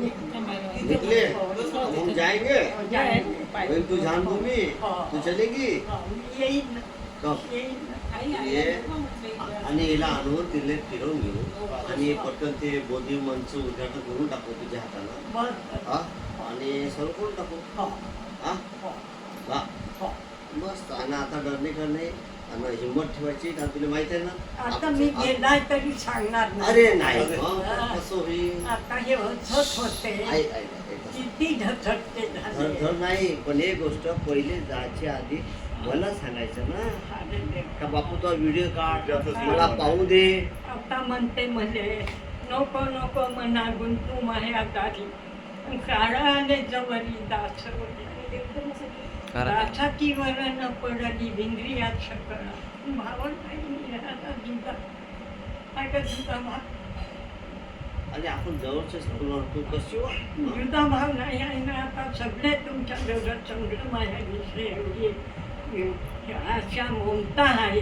निकले हम जाएंगे। तू जानभूमी तू चलेगी। आणि हिला आणून तिला फिरवून घेऊ. आणि पटकन ते बोधी मनचं उद्घाटन करून टाकू तुझ्या हातानं. बस हा? आणि सर्व करून टाकू. हो, हा. मस्त. आणि आता डर नाही करणे आणि हिंमत ठेवायची कारण तुला माहीत आहे ना? आता मी तरी सांगणार नाही. अरे नाही हं, कसं होईल? आता हे होते. किती झटझटते धर झाले धर नाही पण एक गोष्ट पहिले जायच्या आधी मला सांगायचं ना. अरे देवा. का बापू तो व्हिडिओ काढ. मला पाहू दे. आता म्हणते म्हणजे नको नको मना गुंतू माया दारी काळा आले जवळी दास दासाची वरण पडली भिंद्रियात सकळ भावं नाही निघाला जुदा काय जुदा भाव. आणि आपण जवळचे बोलणार तू कशी हो? हं? जुदा भाव नाही आहे ना आता सगळे तुमच्या जगात चांगलं माझ्या विषय एवढी अशा ममता आहे.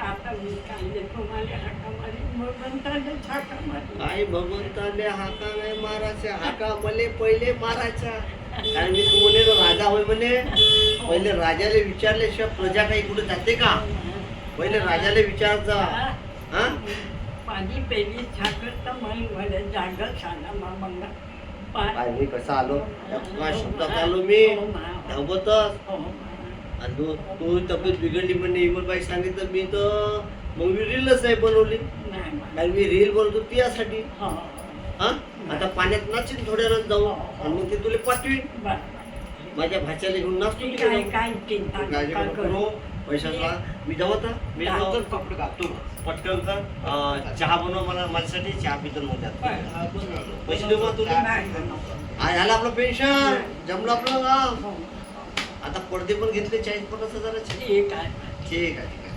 आता मी काय तुम्हाला हाका मारी म्हणतालेच हाका मारी काय भगवंताने हाका नाही मारायचा हाका मले पहिले मारायचा. कारण मी तू म्हणे राजा होय म्हणे. पहिले राजाला विचारल्याशिवाय प्रजा काही कुठे जाते का? पहिले राजाला विचारचा हा? पाणी पेली साखर तर मला जागा मी कसा आलो? काय शब्दात आलो मी? धावतच. हो, आणि तू तू तब्येत बिघडली म्हणजे इमलबाई सांगितलं मी तर मग मी रीलच नाही बनवली. कारण मी रील बनवतो ती यासाठी हा? पाण्यात नाचीन थोड्या वेळात जाऊ आणि मग ते तुला पाठवीन. माझ्या भाच्याला घेऊन नाचतो काय तिकडे काय चिंता काळजी नका नको करू. करू पैशाचा मी जाऊ आता. मी. जाऊ कपडे घालतो. पटकन कर अं, चहा बनव मला माझ्यासाठी चहा पितो मग त्यात. पैसे देऊ का तुला. हा झालं आपलं पेन्शन जमलं आपलं हो, आता पडदे पण घेतले चाळीस पन्नास हजाराचे. ठीक आहे ठीक आहे.